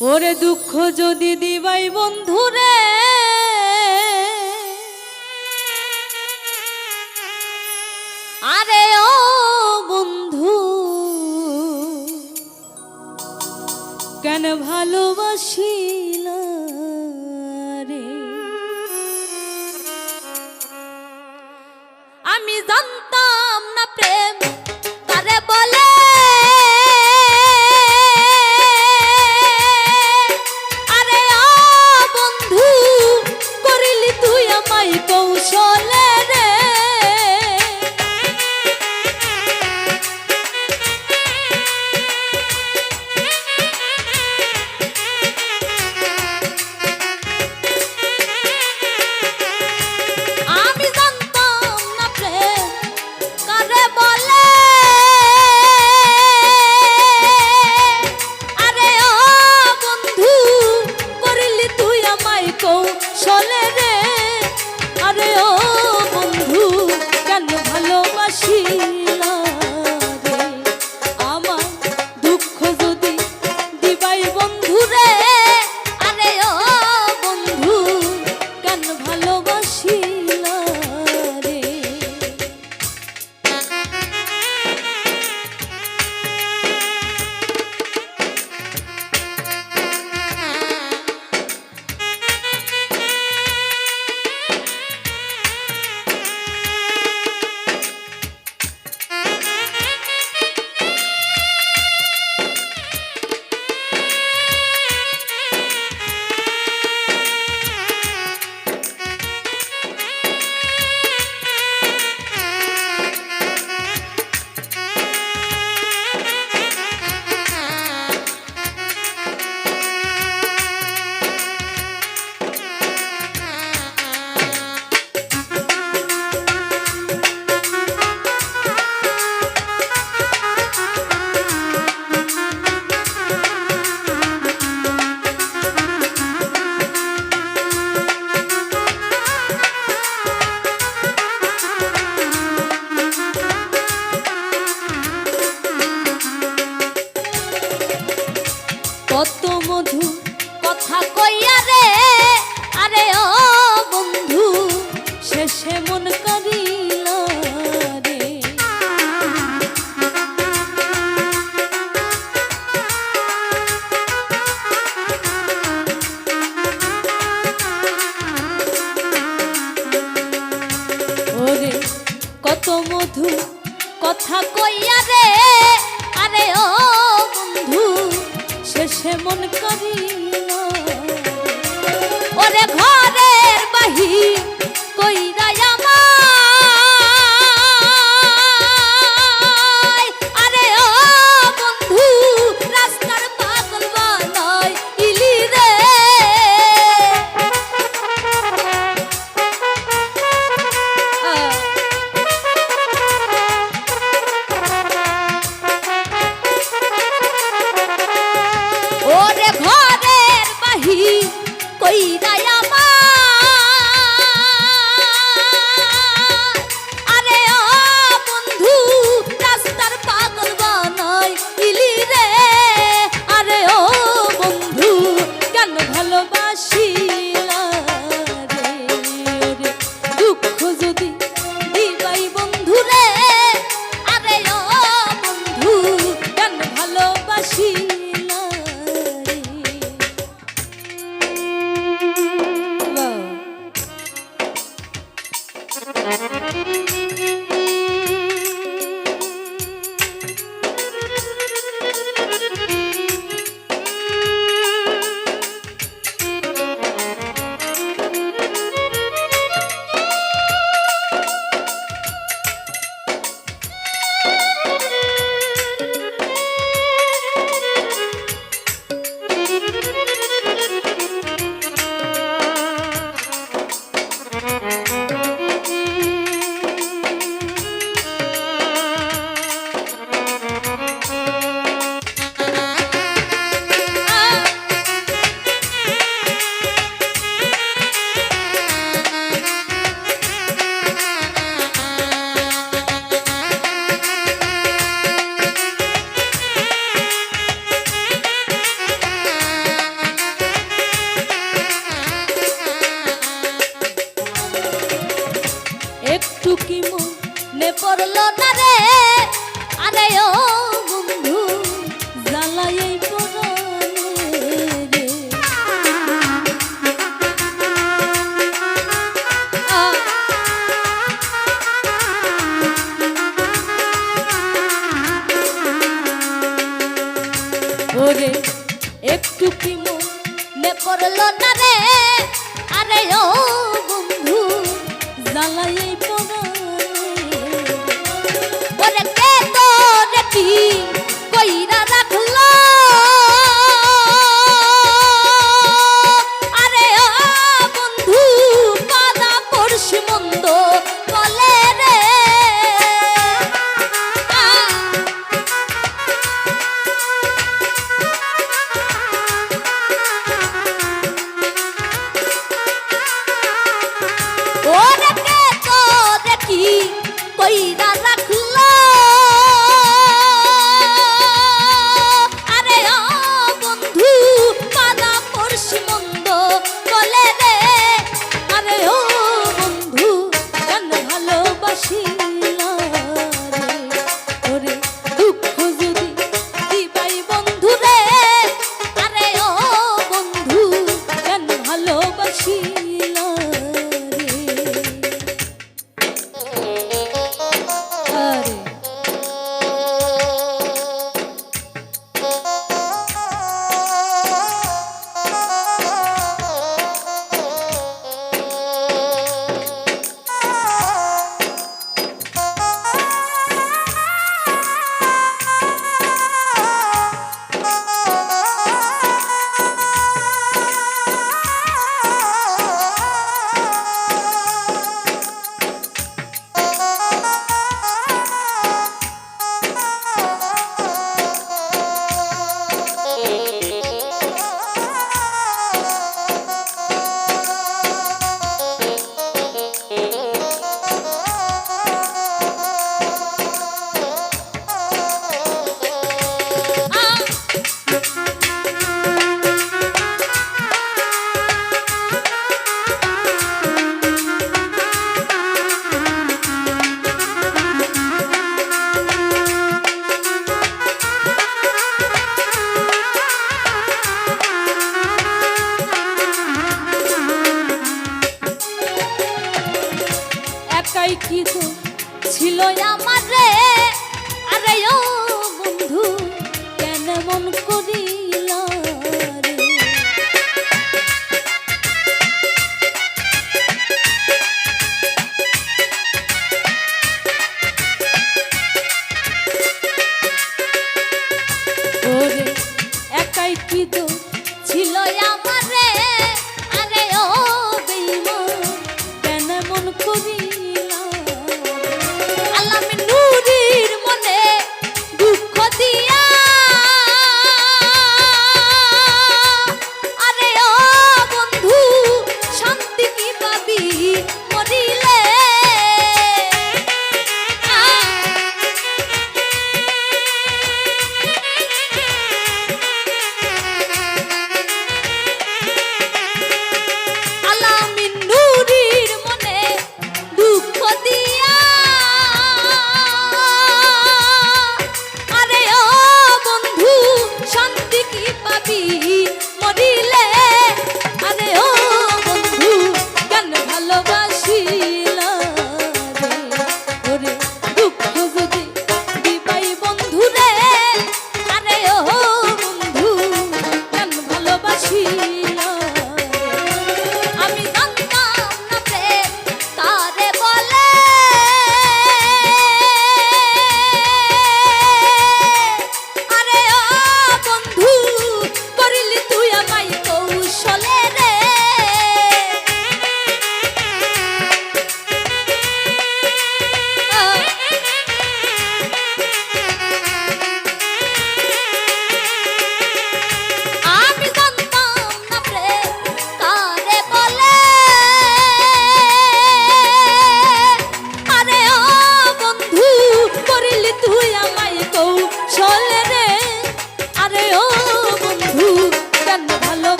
ওরে দুঃখ যদি দিবাই বন্ধুরে। আরে ও বন্ধু, কেন ভালোবাসি রে? আমি জানতাম না প্রেম তারে বলে। কথা কইয়া রে আরে ও বন্ধু শেষে মন করিল। Música জ্বালাই